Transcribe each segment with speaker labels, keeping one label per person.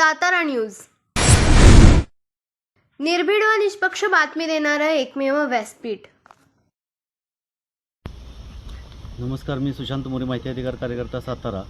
Speaker 1: Satara news. निर्भीड व निष्पक्ष बातमी देणारं एकमेव व्यासपीठ.
Speaker 2: नमस्कार मी सुशांत मोरे माहिती अधिकार कार्यकर्ता सातारा.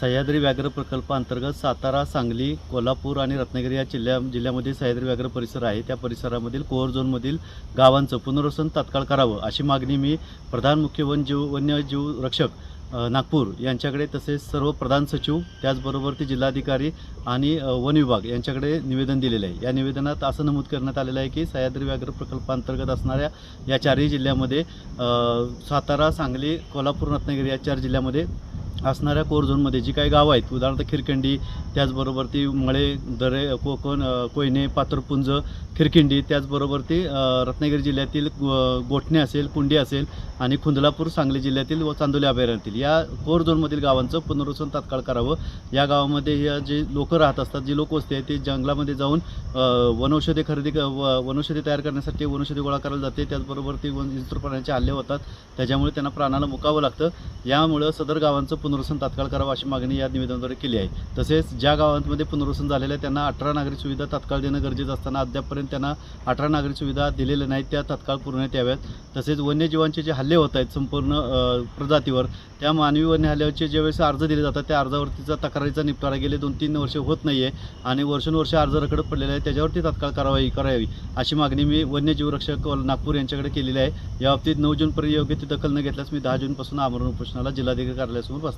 Speaker 2: सह्याद्री व्याघ्र प्रकल्प अंतर्गत सातारा सांगली कोल्हापूर आणि रत्नागिरी या जिल्ह्या जिल्ह्यामध्ये सह्याद्री व्याघ्र परिसर आहे. त्या परिसरामधील कोअर झोनमधील गावांचं पुनर्वसन तात्काळ करावं अशी मागणी मी प्रधान मुख्य वनजीव वन्यजीव रक्षक नागपूर यांच्याकडे तसेच सर्व प्रधान सचिव त्याचबरोबर ते जिल्हाधिकारी आणि वन विभाग यांच्याकडे निवेदन दिलेलं आहे. या निवेदनात असं नमूद करण्यात आलेलं आहे की सह्याद्री व्याघ्र प्रकल्पांतर्गत असणाऱ्या या चारही जिल्ह्यामध्ये सातारा सांगली कोल्हापूर रत्नागिरी या चार जिल्ह्यामध्ये असणाऱ्या कोर झोनमध्ये जी काही गावं आहेत उदाहरणार्थ खिरकंडी त्याचबरोबर ती मळे दरे कोकण कोयने पात्रपुंज खिरकिंडी त्याचबरोबर ती रत्नागिरी जिल्ह्यातील गोठणे असेल कुंडी असेल आणि खुंदलापूर सांगली जिल्ह्यातील व चांदोली अभयारण्यातील. या कोर झोनमधील गावांचं पुनर्वसन तात्काळ करावं. या गावामध्ये या जे लोक राहत असतात जी लोकवस्ती आहे ती जंगलामध्ये जाऊन वनौषधे वनौषधी खरेदी क- व- वनौषधी तयार करण्यासाठी वनौषधी गोळा करायला जाते. त्याचबरोबर ती वन प्राण्याचे प्राण्यांचे हल्ले होतात. त्याच्यामुळे त्यांना प्राणाला मुकावं लागतं. यामुळं सदर गावांचं पुनर्वसन तात्काळ करावं अशी मागणी या निवेदनाद्वारे केली आहे. तसेच ज्या गावांमध्ये पुनर्वसन झालेलं आहे त्यांना अठरा नागरिक सुविधा तात्काळ देणं गरजेचं असताना अद्यापपर्यंत त्यांना अठरा नागरिक सुविधा दिलेल्या नाहीत त्या तात्काळ पुरवण्यात याव्यात. तसेच वन्यजीवांचे जे हल्ले होत आहेत संपूर्ण प्रजातीवर त्या मानवी वन्य हल्ल्याचे ज्यावेळेस अर्ज दिले जातात त्या अर्जावरतीचा तक्रारीचा निपटारा गेले दोन तीन वर्ष होत नाही आहे आणि वर्षानुवर्ष अर्ज रखडत पडलेला आहे त्याच्यावरती तात्काळ कारवाई करावी अशी मागणी मी वन्यजीव रक्षक नागपूर यांच्याकडे केलेली आहे. याबाबतीत नऊ जूनपर्यंत योग्य ती दखल न घेतल्यास मी दहा जूनपासून आमरण उपोषणाला जिल्हाधिकारी कार्यालयासमोर बसणार